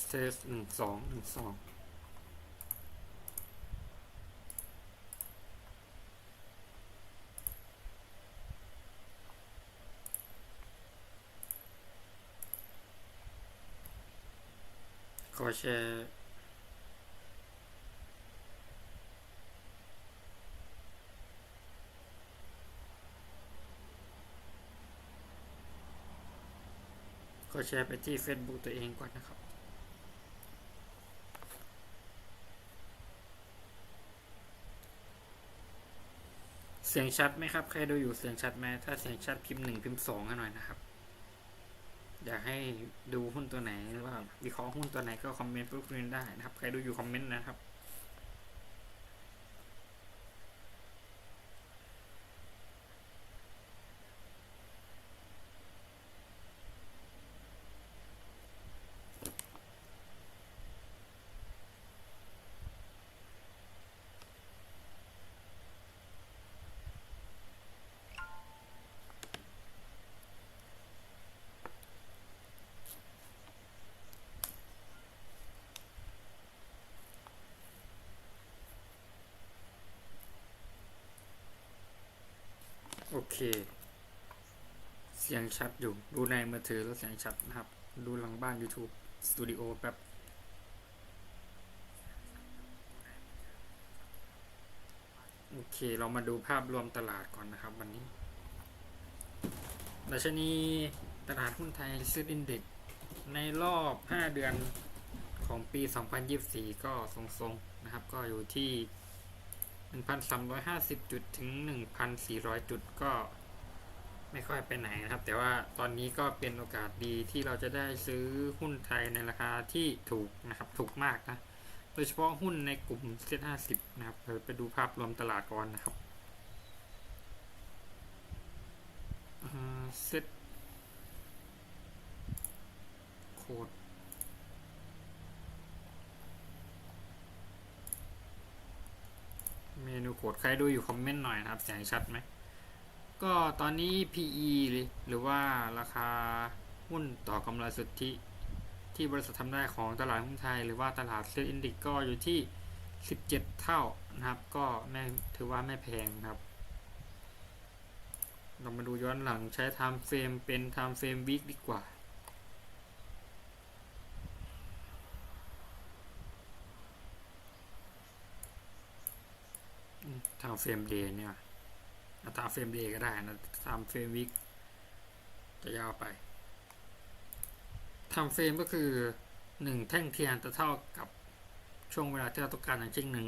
สเทสหนึ่งสองหนึ่งสองขอแชร์ขอแชร์ไปที่ Facebook ตัวเองก่อนนะครับ เสียงชัดไหมครับ ใครดูอยู่เสียงชัดไหมถ้าเสียงชัดพิมพ์หนึ่งพิมพ์สองให้หน่อยนะครับ อยากให้ดูหุ้นตัวไหนหรือว่าวิเคราะห์หุ้นตัวไหนก็คอมเมนต์พูดคุยได้นะครับ ใครดูอยู่คอมเมนต์นะครับ โอเค เสียงชัดอยู่ ดูในมือถือแล้วเสียงชัดนะครับ ดูหลังบ้าน YouTube สตูดิโอแบบโอเค เรามาดูภาพรวมตลาดก่อนนะครับวันนี้ดัชนีตลาดหุ้นไทยซื้ออินเด็กในรอบ 5 เดือนของปี 2024 ก็ทรงๆ นะครับ ก็อยู่ที่ 1,350 จุดถึง 1,400 จุดก็ไม่ค่อยไปไหนนะครับ แต่ว่าตอนนี้ก็เป็นโอกาสดีที่เราจะได้ซื้อหุ้นไทยในราคาที่ถูกนะครับ ถูกมากนะ โดยเฉพาะหุ้นในกลุ่มเซ็ต50นะครับเราไปดูภาพรวมตลาดก่อนนะครับเซ็ตโคด เมนูโคด ใครดูอยู่คอมเมนต์หน่อยนะครับเสียงชัดไหมก็ตอนนี้ PE หรือว่าราคาหุ้นต่อกำไรสุทธิ ที่บริษัททำได้ของตลาดหุ้นไทย หรือว่าตลาดเซ็ตอินดิกก็อยู่ที่ 17 เท่านะครับ ก็ไม่ถือว่าไม่แพงครับ เรามาดูย้อนหลังใช้ time frame เป็น time frame week ดีกว่า ทำเฟรมเดย์เนี่ยเอาตามเฟรมเดย์ก็ได้นะตามเฟรมวิกจะยาวไปทำเฟรมก็คือหนึ่งแท่งเทียนจะเท่ากับช่วงเวลาที่เราต้องการอย่างเช่นหนึ่ง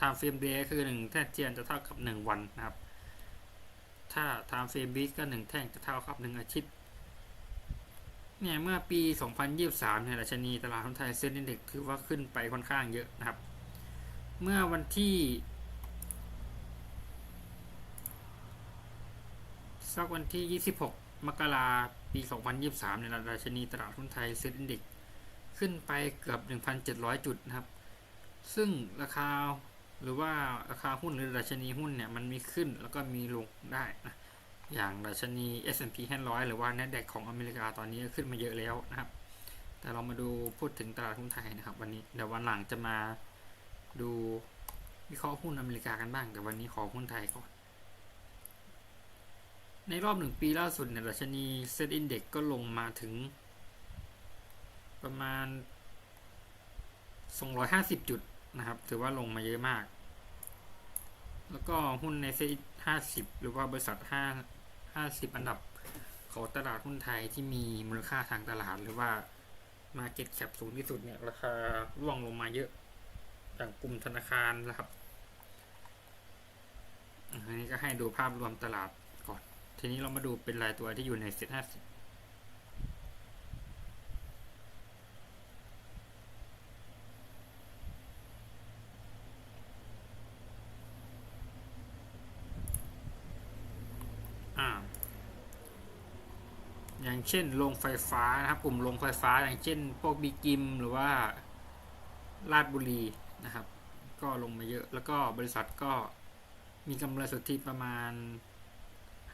ทำเฟรมเดย์คือหนึ่งแท่งเทียนจะเท่ากับหนึ่งวันนะครับ ถ้าทำเฟรมวิกก็หนึ่งแท่งจะเท่ากับหนึ่งอาทิตย์เนี่ยเมื่อปี 2023 เนี่ยดัชนีตลาดหุ้นไทยเซ็นดีเด็กถือว่าขึ้นไปค่อนข้างเยอะนะครับ เมื่อวันที่ สักวันที่ 26 มกราปี 2023 ในราชนีตลาดหุ้นไทยเซ็ตอินดิกขึ้นไปเกือบ 1,700 จุดนะครับ ซึ่งราคาหรือว่าราคาหุ้นหรือราชนีหุ้นเนี่ยมันมีขึ้นแล้วก็มีลงได้นะอย่างราชนี S&P 500 หรือว่า NASDAQ ของอเมริกาตอนนี้ขึ้นมาเยอะแล้วนะครับ แต่เรามาดูพูดถึงตลาดหุ้นไทยนะครับ วันนี้เดี๋ยววันหลังจะมาดูวิเคราะห์หุ้นอเมริกากันบ้าง แต่วันนี้ขอหุ้นไทยก่อน ในรอบหนึ่งปีล่าสุดเนี่ยดัชนีเซ็ตอินเด็กก็ลงมาถึง ประมาณ 250 จุดนะครับ ถือว่าลงมาเยอะมาก แล้วก็หุ้นในเซ็ต50 หรือว่าบริษัท 5 50 อันดับของตลาดหุ้นไทยที่มีมูลค่าทางตลาดหรือว่า Market Cap สูงที่สุดเนี่ย ราคาร่วงลงมาเยอะอย่างกลุ่มธนาคารนะครับอันนี้ก็ให้ดูภาพรวมตลาด ทีนี้เรามาดูเป็นรายตัวที่อยู่ในเซ็ตห้าสิบอ่าอย่างเช่นโรงไฟฟ้านะครับกลุ่มโรงไฟฟ้าอย่างเช่นพวกบีกิมหรือว่าลาดบุรีนะครับ ก็ลงมาเยอะแล้วก็บริษัทก็มีกำไรสุทธิประมาณ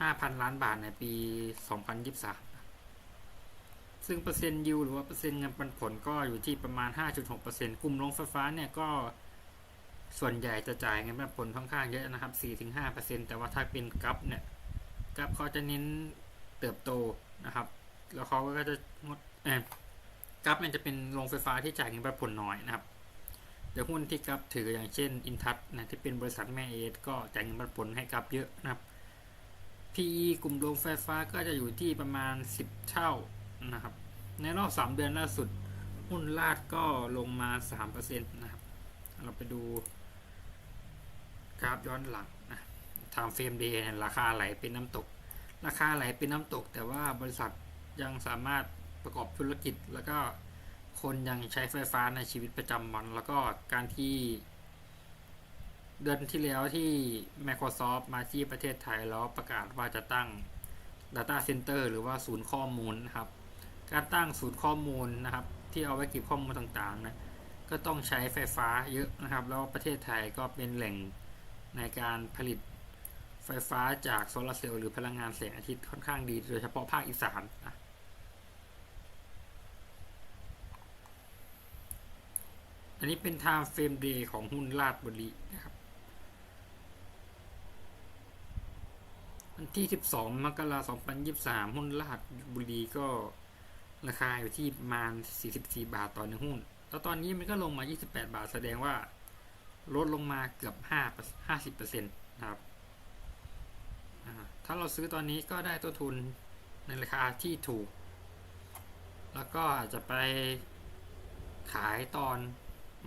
5,000 ล้านบาทในปี 2023 ซึ่งเปอร์เซ็นต์ยิวหรือว่าเปอร์เซ็นต์เงินปันผลก็อยู่ที่ประมาณ 5.6%กลุ่มโรงไฟฟ้าเนี่ยก็ส่วนใหญ่จะจ่ายเงินปันผลค่อนข้างเยอะนะครับ 4-5%แต่ว่าถ้าเป็นกัฟเนี่ยกัฟเขาจะเน้นเติบโตนะครับ แล้วเขาก็จะงดเออกัฟเนี่ยจะเป็นโรงไฟฟ้าที่จ่ายเงินปันผลน้อยนะครับเดี๋ยวหุ้นที่กัฟถืออย่างเช่นอินทัศนะที่เป็นบริษัทแม่เอสก็จ่ายเงินปันผลให้กัฟเยอะนะครับ PE กลุ่มโรงไฟฟ้าก็จะอยู่ที่ประมาณ 10 เท่านะครับ ในรอบ 3 เดือนล่าสุด หุ้นลาดก็ลงมา 3%นะครับ เราไปดูกราฟย้อนหลังนะทำเฟรมเดย์ราคาไหลเป็นน้ำตก ราคาไหลเป็นน้ำตก แต่ว่าบริษัทยังสามารถประกอบธุรกิจแล้วก็คนยังใช้ไฟฟ้าในชีวิตประจำวัน แล้วก็การที่ เดือนที่แล้วที่ Microsoft มาที่ประเทศไทยแล้วประกาศว่าจะตั้ง Data Center หรือว่าศูนย์ข้อมูลนะครับ การตั้งศูนย์ข้อมูลนะครับ ที่เอาไว้เก็บข้อมูลต่างๆนะก็ต้องใช้ไฟฟ้าเยอะนะครับ แล้วประเทศไทยก็เป็นแหล่งในการผลิตไฟฟ้าจากโซลาร์เซลล์หรือพลังงานแสงอาทิตย์ค่อนข้างดี โดยเฉพาะภาคอีสานนะอันนี้เป็น time frame day ของหุ้นลาดบุรีนะครับ วันที่ 12 มกราคม 2023 หุ้นลาดบุรีก็ราคาอยู่ที่ประมาณ 44 บาทต่อหนึ่งหุ้น แล้วตอนนี้มันก็ลงมา 28 บาท แสดงว่าลดลงมาเกือบ 5 50%นะครับ ถ้าเราซื้อตอนนี้ก็ได้ต้นทุนในราคาที่ถูก แล้วก็อาจจะไปขายตอน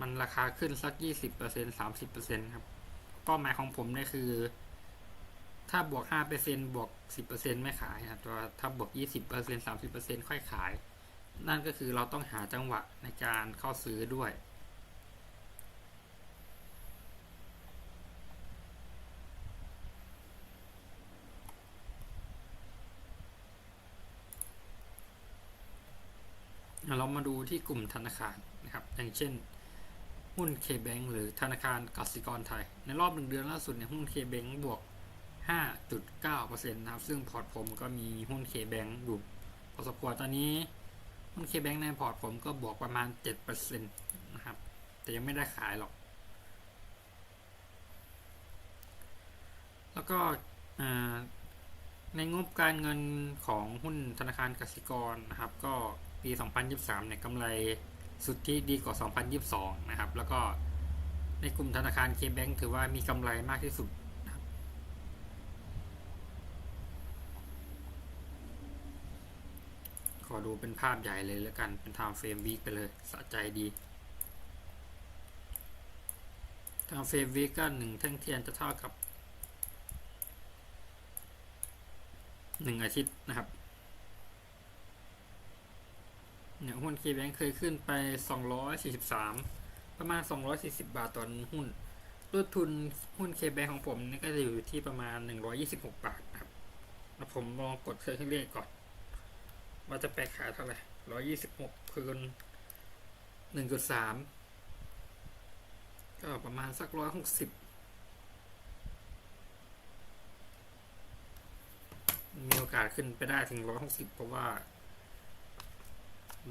มันราคาขึ้นสัก 20% 30%ครับ เป้าหมายของผมเนี่ยคือ ถ้าบวก 5%บวก 10%ไม่ขายนะตัวถ้าบวก 20% 30%ค่อยขาย นั่นก็คือเราต้องหาจังหวะในการเข้าซื้อด้วยเรามาดูที่กลุ่มธนาคารนะครับ อย่างเช่น หุ้น K-Bank หรือธนาคารกสิกรไทย ในรอบหนึ่งเดือนล่าสุดเนี่ยหุ้น K-Bank บวก 5.9%นะครับ ซึ่งพอร์ตผมก็มีหุ้น K-Bank อยู่พอสมควรตอนนี้หุ้น K-Bank ในพอร์ตผมก็บวกประมาณ 7%นะครับ แต่ยังไม่ได้ขายหรอก แล้วก็ในงบการเงินของหุ้นธนาคารกสิกรนะครับ ก็ปี 2023 เนี่ยกำไรสุทธิดีกว่า 2022 นะครับ แล้วก็ในกลุ่มธนาคาร K-Bank ถือว่ามีกำไรมากที่สุดนะครับ ขอดูเป็นภาพใหญ่เลยแล้วกัน เป็น time frame week ไปเลย สะใจดี time frame week ก็หนึ่งแท่งเทียนจะเท่ากับหนึ่งอาทิตย์นะครับ เนี่ยหุ้น KBank เคยขึ้นไป 243 ประมาณ 240 บาทต่อหุ้นต้นทุนหุ้น KBank ของผมนี่ก็จะอยู่ที่ประมาณ 126 บาทนะครับแล้วผมลองกดเครื่องเลขก่อน ว่าจะไปขาเท่าไหร่126คูณ1.3ก็ประมาณสัก160มีโอกาสขึ้นไปได้ถึง160เพราะว่า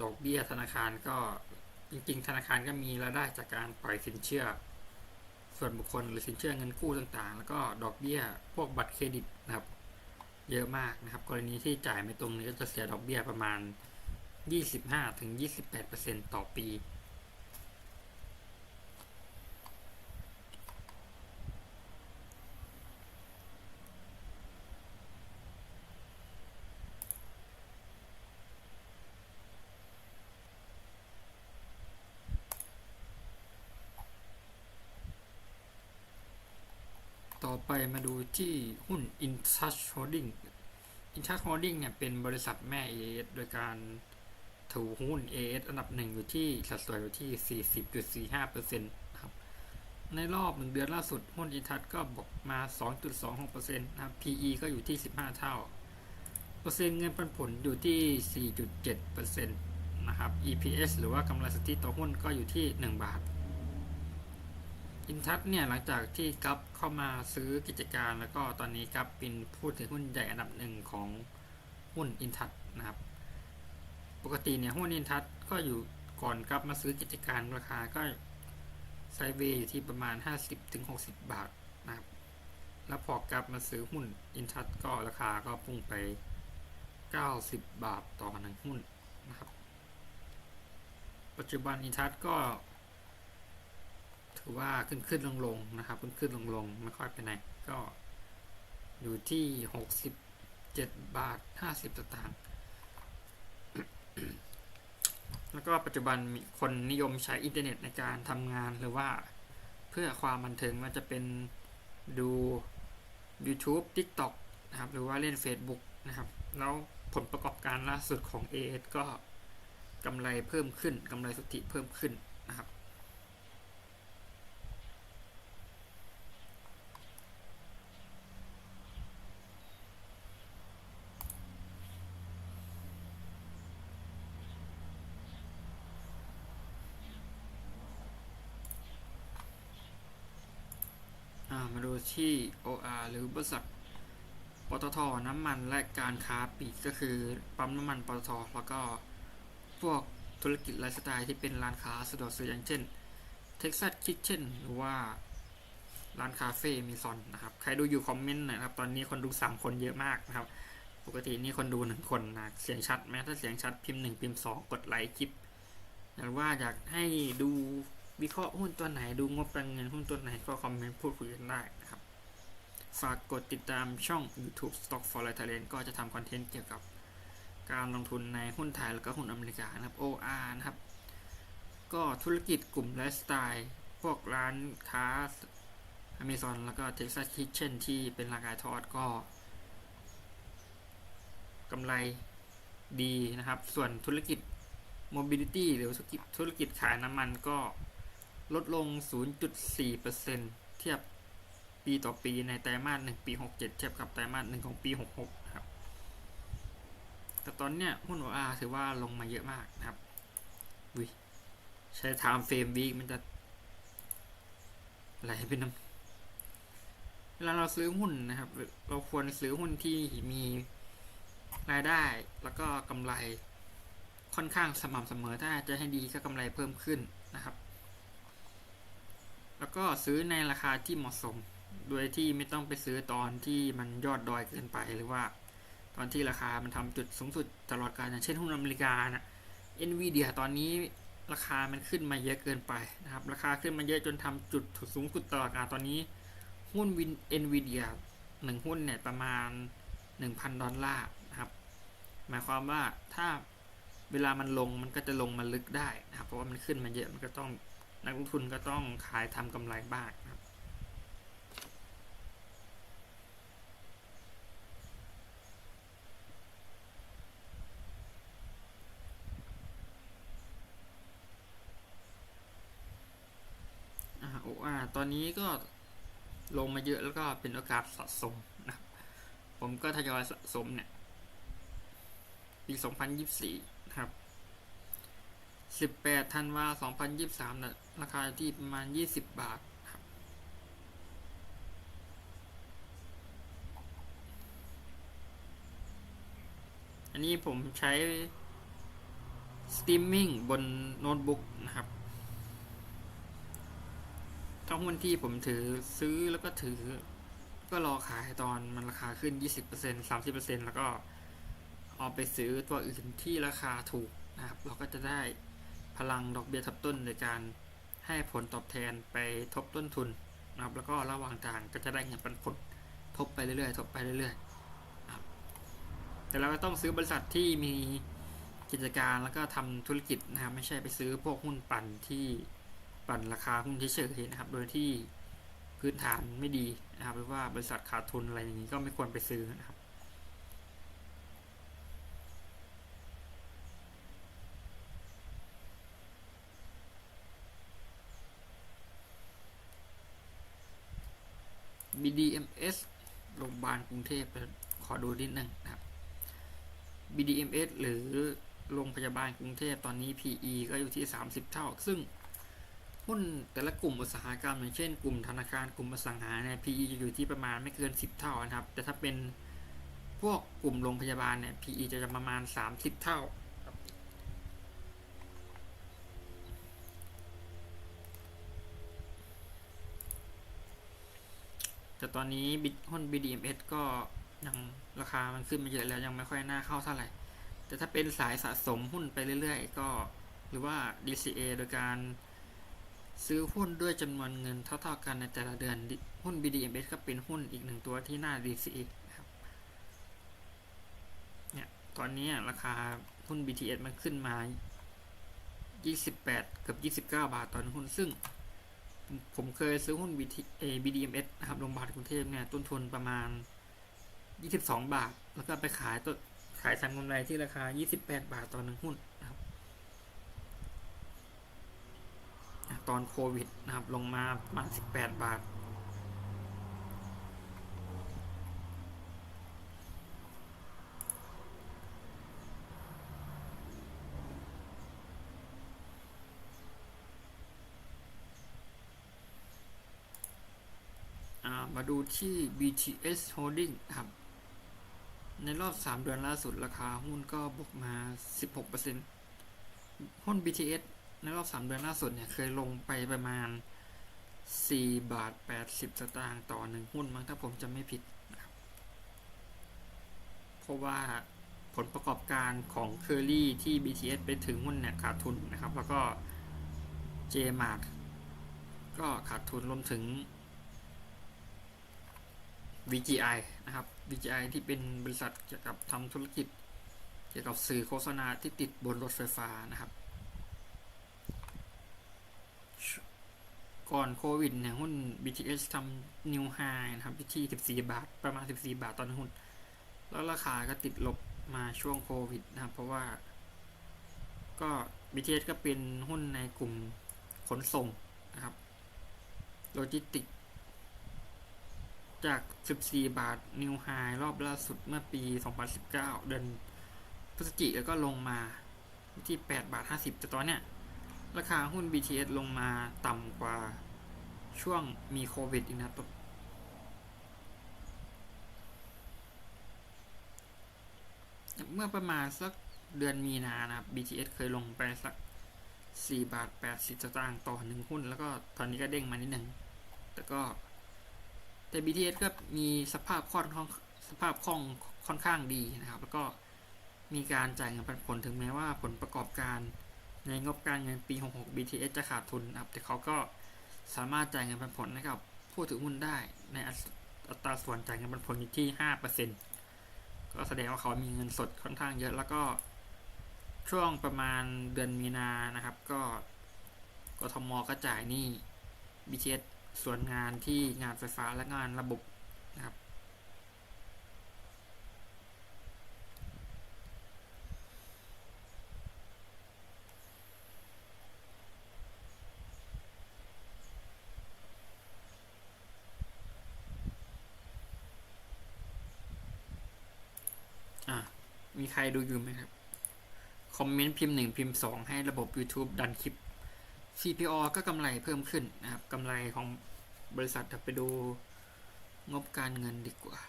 ดอกเบี้ยธนาคารก็จริงๆ ธนาคารก็มีรายได้จากการปล่อยสินเชื่อ ส่วนบุคคลหรือสินเชื่อเงินกู้ต่างๆ แล้วก็ดอกเบี้ยพวกบัตรเครดิตนะครับ เยอะมากนะครับ กรณีที่จ่ายไม่ตรงนี้ก็จะเสียดอกเบี้ยประมาณ 25-28%ต่อปี ไปมาดูที่หุ้น InTouch Holding InTouch Holding เนี่ยเป็นบริษัทแม่ AS โดยการถือหุ้น AS อันดับหนึ่งอยู่ที่สัดส่วนอยู่ที่ 40.45%นะครับ ในรอบหนึ่งเดือนล่าสุดหุ้น InTouch ก็บวกมา 2.26%นะครับ PE ก็อยู่ที่ 15 เท่า เปอร์เซ็นต์เงินปันผลอยู่ที่ 4.7%นะครับ EPS หรือว่ากำไรสุทธิต่อหุ้นก็อยู่ที่ 1 บาท อินทัศเนี่ยหลังจากที่กัฟเข้ามาซื้อกิจการ แล้วก็ตอนนี้กัฟเป็นผู้ถือหุ้นใหญ่อันดับหนึ่งของหุ้นอินทัศนะครับ ปกติเนี่ยหุ้นอินทัศก็อยู่ก่อนกลับมาซื้อกิจการราคาก็ไซเวย์อยู่ที่ประมาณ 50-60 บาทนะครับ แล้วพอกับมาซื้อหุ้นอินทัศก็ราคาก็พุ่งไป 90 บาทต่อหนึ่งหุ้นนะครับ ปัจจุบันอินทัศก็ ถือว่าขึ้นขึ้นลงลงนะครับ ขึ้นขึ้นลงลงไม่ค่อยไปไหน ก็อยู่ที่ 67 บาท 50สตางค์แล้วก็ปัจจุบันมีคนนิยมใช้อินเทอร์เน็ตในการทำงานหรือว่าเพื่อความบันเทิงมันจะเป็นดู YouTube TikTok นะครับ หรือว่าเล่น Facebook นะครับ แล้วผลประกอบการล่าสุดของ AS ก็กำไรเพิ่มขึ้นกำไรสุทธิเพิ่มขึ้นนะครับ อ่า มาดูที่ OR หรือบริษัทปตทน้ำมันและการค้าปลีกก็คือปั๊มน้ำมันปตทแล้วก็พวกธุรกิจไลฟ์สไตล์ที่เป็นร้านค้าสะดวกซื้ออย่างเช่น Texas Kitchen หรือว่าร้านคาเฟ่มีซอนนะครับ ใครดูอยู่คอมเมนต์หนะครับ ตอนนี้คนดู3คนเยอะมากนะครับ ปกตินี่คนดู1คนนะ เสียงชัดไหมถ้าเสียงชัดพิมพ์1พิมพ์2กดไลค์คลิปหรือว่าอยากให้ดู วิเคราะห์หุ้นตัวไหนดูงบการเงินหุ้นตัวไหนก็คอมเมนต์พูดคุยกันได้นะครับ ฝากกดติดตามช่อง YouTube Stock for Thailand ก็จะทำคอนเทนต์เกี่ยวกับการลงทุนในหุ้นไทยแล้วก็หุ้นอเมริกานะครับ OR นะครับ ก็ธุรกิจกลุ่มไลฟ์สไตล์ พวกร้านค้า Amazon แล้วก็ Texas Kitchen ที่เป็นราคาทอดก็กำไรดีนะครับ ส่วนธุรกิจ Mobility หรือธุรกิจธุรกิจขายน้ำมันก็ ลดลง 0.4%เทียบปีต่อปีในไตรมาส1ปี 67 เทียบกับไตรมาส1ของปี 66 ครับ แต่ตอนเนี้ยหุ้น OR ถือว่าลงมาเยอะมากนะครับวิใช้ time frame week มันจะไหลไปน้ำเวลาเราซื้อหุ้นนะครับ เราควรซื้อหุ้นที่มีรายได้แล้วก็กำไรค่อนข้างสม่ำเสมอถ้าจะให้ดีก็กำไรเพิ่มขึ้นนะครับ แล้วก็ซื้อในราคาที่เหมาะสม โดยที่ไม่ต้องไปซื้อตอนที่มันยอดดอยเกินไปหรือว่า ตอนที่ราคามันทำจุดสูงสุดตลอดกาลอย่างเช่นหุ้นอเมริกานะ NVIDIA ตอนนี้ราคามันขึ้นมาเยอะเกินไปนะครับ ราคาขึ้นมาเยอะจนทำจุดสูงสุดตลอดกาลตอนนี้ หุ้นวิน NVIDIA หนึ่งหุ้นเนี่ยประมาณ 1,000 ดอลลาร์นะครับ หมายความว่าถ้าเวลามันลงมันก็จะลงมาลึกได้นะครับ เพราะว่ามันขึ้นมาเยอะมันก็ต้อง นักลงทุนก็ต้องขายทำกำไรบ้างนะครับอ่าโอ้อาตอนนี้ก็ลงมาเยอะแล้วก็เป็นโอกาสสะสมนะครับผมก็ทยอยสะสมเนี่ย ปี 2024 นะครับ 18ธันวา2023นะราคาที่ประมาณ 20 บาทครับ อันนี้ผมใช้สตรีมมิ่งบนโน้ตบุ๊กนะครับทั้งหุ้นที่ผมถือซื้อแล้วก็ถือ ก็รอขายตอนมันราคาขึ้น 20% 30%แล้วก็เอาไปซื้อตัวอื่นที่ราคาถูกนะครับ เราก็จะได้ พลังดอกเบี้ยทบต้นในการให้ผลตอบแทนไปทบต้นทุนนะครับแล้วก็ระหว่างทางก็จะได้เงินปันผลทบไปเรื่อยๆ ทบไปเรื่อยๆ แต่เราก็ต้องซื้อบริษัทที่มีกิจการแล้วก็ทำธุรกิจนะครับ ไม่ใช่ไปซื้อพวกหุ้นปั่นที่ปั่นราคาหุ้นเฉยๆนะครับ โดยที่พื้นฐานไม่ดีนะครับหรือว่าบริษัทขาดทุนอะไรอย่างนี้ก็ไม่ควรไปซื้อนะครับ BDMS โรงพยาบาลกรุงเทพขอดูนิดนึงนะครับ BDMS หรือโรงพยาบาลกรุงเทพตอนนี้ PE ก็อยู่ที่ 30 เท่า ซึ่งหุ้นแต่ละกลุ่มอุตสาหกรรมอย่างเช่นกลุ่มธนาคารกลุ่มอสังหาเนี่ย PE จะอยู่ที่ประมาณไม่เกิน 10 เท่านะครับ แต่ถ้าเป็นพวกกลุ่มโรงพยาบาลเนี่ย PE จะประมาณ 30 เท่าครับ แต่ตอนนี้บิตหุ้น BDMs ก็ยังราคามันขึ้นมาเยอะแล้วยังไม่ค่อยน่าเข้าเท่าไหร่ แต่ถ้าเป็นสายสะสมหุ้นไปเรื่อยๆ ก็หรือว่า DCA โดยการซื้อหุ้นด้วยจำนวนเงินเท่าๆกันในแต่ละเดือน หุ้น BDMs ก็เป็นหุ้นอีกหนึ่งตัวที่น่า DCA นะครับเนี่ยตอนนี้ราคาหุ้น BTS มันขึ้นมา 28 กับ 29 บาทต่อนหุ้นซึ่ง ผมเคยซื้อหุ้น BT BDMS นะครับโรงพยาบาลกรุงเทพเนี่ยต้นทุนประมาณ 22 บาท แล้วก็ไปขายตัวขายทำกำไรที่ราคา 28 บาทต่อหนึ่งหุ้นนะครับ ตอนโควิดนะครับลงมาประมาณ 18 บาท มาดูที่ BTS Holding ครับ ในรอบ 3 เดือนล่าสุดราคาหุ้นก็บวกมา 16%หุ้น BTS ในรอบ 3 เดือนล่าสุดเนี่ยเคยลงไปประมาณ 4 บาท 80 สตางค์ต่อหนึ่งหุ้นมั้งถ้าผมจำไม่ผิดนะครับเพราะว่าผลประกอบการของ Curly ที่ BTS ไปถึงหุ้นเนี่ยขาดทุนนะครับ แล้วก็ JMart ก็ขาดทุนรวมถึง VGI นะครับ VGI ที่เป็นบริษัทเกี่ยวกับทำธุรกิจ เกี่ยวกับสื่อโฆษณาที่ติดบนรถไฟฟ้านะครับ ก่อนโควิดเนี่ยหุ้น BTS ทำ new high นะครับที่ 14 บาท ประมาณ 14 บาทตอนนหุ้น แล้วราคาก็ติดลบมาช่วงโควิดนะครับ เพราะว่า ก็ BTS ก็เป็นหุ้นในกลุ่มขนส่งนะครับ โลจิสติก จาก 14 บาทนิวไฮรอบล่าสุดเมื่อปี 2019 เดือนพฤศจิกแล้วก็ลงมาที่ 8 บาท 50 แต่ตอนเนี้ยราคาหุ้น BTS ลงมาต่ำกว่าช่วงมีโควิดอีกนะตเมื่อประมาณสักเดือนมีนานะครับ BTS เคยลงไปสัก 4 บาท 80สตางค์ต่อหนึ่งหุ้น แล้วก็ตอนนี้ก็เด้งมานิดหนึ่งแต่ก็ แต่ BTS ก็มีสภาพคล่องสภาพคล่องค่อนข้างดีนะครับ แล้วก็มีการจ่ายเงินปันผลถึงแม้ว่าผลประกอบการในงบการเงินปี 66 BTS จะขาดทุนนะครับแต่เขาก็สามารถจ่ายเงินปันผลให้กับผู้ถือหุ้นได้ในอัตราส่วนจ่ายเงินปันผลอยู่ที่ 5%ก็แสดงว่าเขามีเงินสดค่อนข้างเยอะ แล้วก็ช่วงประมาณเดือนมีนานะครับ ก็กทมก็จ่ายหนี้ BTS ส่วนงานที่งานไฟฟ้าและงานระบบนะครับอะมีใครดูอยู่ไหมครับ คอมเมนต์พิมพ์หนึ่งพิมพ์สองให้ระบบ YouTube ดันคลิป CPO ก็กำไรเพิ่มขึ้นนะครับกำไรของบริษัทไปดูงบการเงินดีกว่า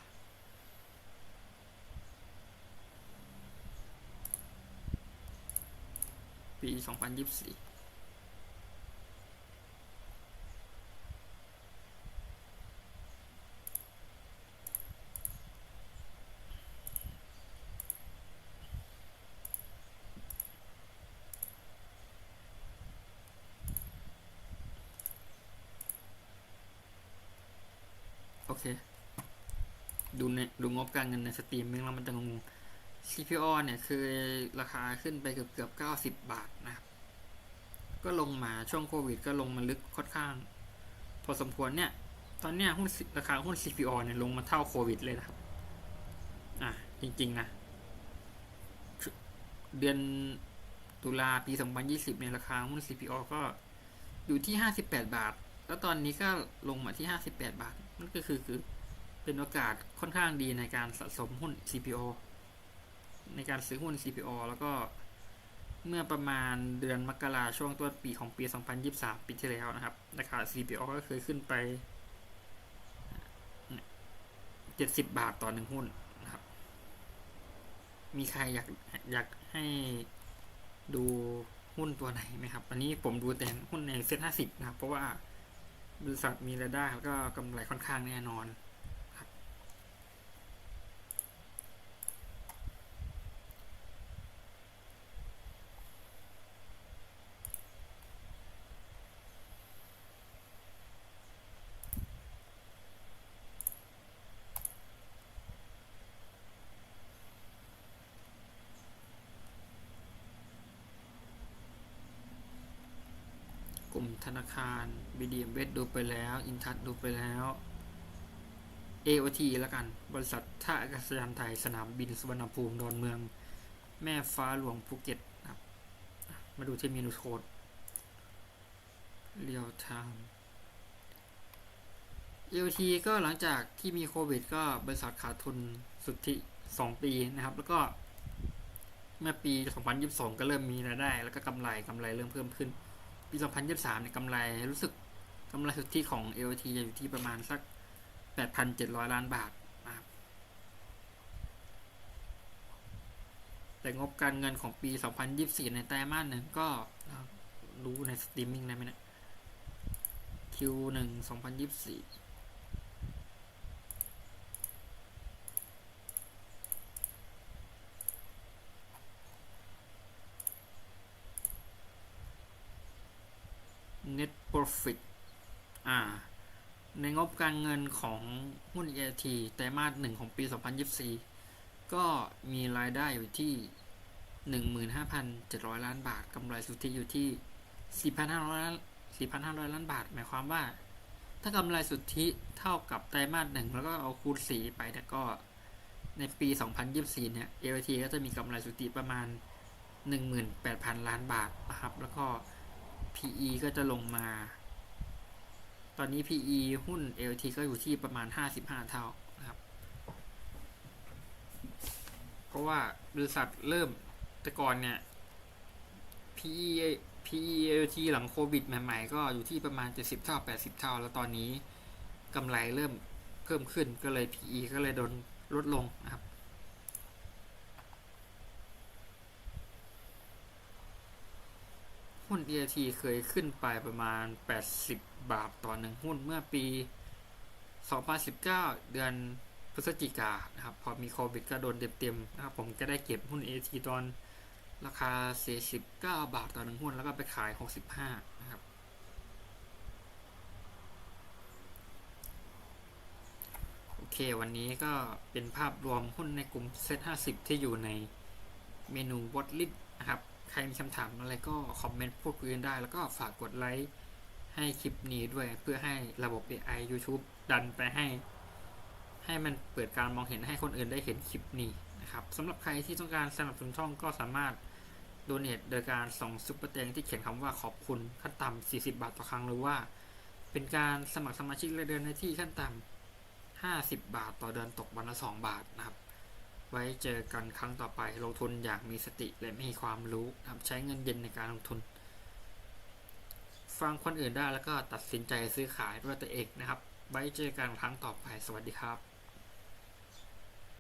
ปี 2024 โอเค ดูในดูงบการ เงินในสตรีมมิ่งแล้วมันจะงง CPO เนี่ยคือราคาขึ้นไปเกือบเกือบเก้าสิบบาทนะครับ ก็ลงมาช่วงโควิด ก็ลงมาลึกค่อนข้าง พอสมควรเนี่ย ตอนเนี้ยหุ้นราคาหุ้น CPO เนี่ยลงมาเท่าโควิดเลยนะครับ อะจริงๆนะ เดือนตุลาปี 2020เนี่ยราคาหุ้น CPO ก็อยู่ที่ 58 บาท แล้วตอนนี้ก็ลงมาที่ 58 บาท นั่นก็คือคือ เป็นโอกาสค่อนข้างดีในการสะสมหุ้น CPO ในการซื้อหุ้น CPO แล้วก็เมื่อประมาณเดือนมกราช่วงต้นปีของปี 2023 ปีที่แล้วนะครับ ราคา CPO ก็เคยขึ้นไป 70 บาทต่อหนึ่งหุ้นนะครับ มีใครอยากอยากให้ดูหุ้นตัวไหนไหมครับ อันนี้ผมดูแต่หุ้นในเซ็ตห้าสิบนะครับ เพราะว่าบริษัทมีรายได้แล้วก็กำไรค่อนข้างแน่นอน ธ นาคาร BDM เวดูไปแล้ว อินทัศดูไปแล้ว AOT แล้วกัน บริษัทท่าอากาศยานไทย สนามบินสุวรรณภูมิดอนเมือง แม่ฟ้าหลวงภูเก็ตนะครับ มาดูที่เมนูโค้ดเรียวไทม์ AOT ก็หลังจากที่มีโควิด ก็บริษัทขาดทุนสุทธิ 2 ปีนะครับ แล้วก็เมื่อปี 2022 ก็เริ่มมีรายได้ แล้วก็กำไรกำไรเริ่มเพิ่มขึ้น ปี2023เนี่ยกำไรรู้สึกกำไรสุทธิของ AOT จะอยู่ที่ประมาณสัก 8,700 ล้านบาทนะครับแต่งบการเงินของปี 2024 ในไตรมาสหนึ่งก็รู้ในสตรีมมิ่งได้ไหมเนะ Q1 2024 Profit อ่า ในงบการเงินของหุ้น AT ไตรมาสหนึ่งของปี 2024 ก็มีรายได้อยู่ที่ 15,700 ล้านบาท กำไรสุทธิอยู่ที่ 4,500 ล้าน 4,500 ล้านบาท หมายความว่า ถ้ากำไรสุทธิเท่ากับไตรมาสหนึ่งแล้วก็เอาคูณสีไปเนี่ยก็ในปี 2024 เนี่ย AT ก็จะมีกำไรสุทธิประมาณ 18,000 ล้านบาทนะครับ แล้วก็ PE ก็จะลงมา ตอนนี้ PE หุ้น LT ก็อยู่ที่ประมาณ 55 เท่านะครับ เพราะว่าบริษัทเริ่มแต่ก่อนเนี่ย PE PE LT หลังโควิดใหม่ๆ ก็อยู่ที่ประมาณ 70 เท่า 80 เท่า แล้วตอนนี้กำไรเริ่มเพิ่มขึ้นก็เลย PE ก็เลยโดนลดลงนะครับ หุ้น EIT เคยขึ้นไปประมาณ 80 บาทต่อหนึ่งหุ้นเมื่อปี 2019 เดือนพฤศจิกานะครับ พอมีโควิดก็โดนเต็มๆนะครับ ผมก็ได้เก็บหุ้น EIT ตอนราคา 49 บาทต่อหนึ่งหุ้น แล้วก็ไปขาย 65 นะครับ โอเค วันนี้ก็เป็นภาพรวมหุ้นในกลุ่มเซ็ต50 ที่อยู่ในเมนู Watch List นะครับ ใครมีคำถามอะไรก็คอมเมนต์พูดคุยกันได้ แล้วก็ฝากกดไลค์ให้คลิปนี้ด้วยเพื่อให้ระบบ AI YouTube ดันไปให้ ให้มันเปิดการมองเห็นให้คนอื่นได้เห็นคลิปนี้นะครับสำหรับใครที่ต้องการสนับสนุนช่องก็สามารถโดเน a โดยการส่งซุปเปอร์เตงที่เขียนคำว่าขอบคุณขั้นต่ำ40 บาทต่อครั้งหรือว่า เป็นการสมัครสมาชิกรายเดือนในที่ขั้นต่ำ50 บาทต่อเดือนตกวันละ 2 บาทนะครับ ไว้เจอกันครั้งต่อไป ลงทุนอย่างมีสติและมีความรู้ครับใช้เงินเย็นในการลงทุน ฟังคนอื่นได้แล้วก็ตัดสินใจซื้อขายด้วยตัวเองนะครับ ไว้เจอกันครั้งต่อไป สวัสดีครับ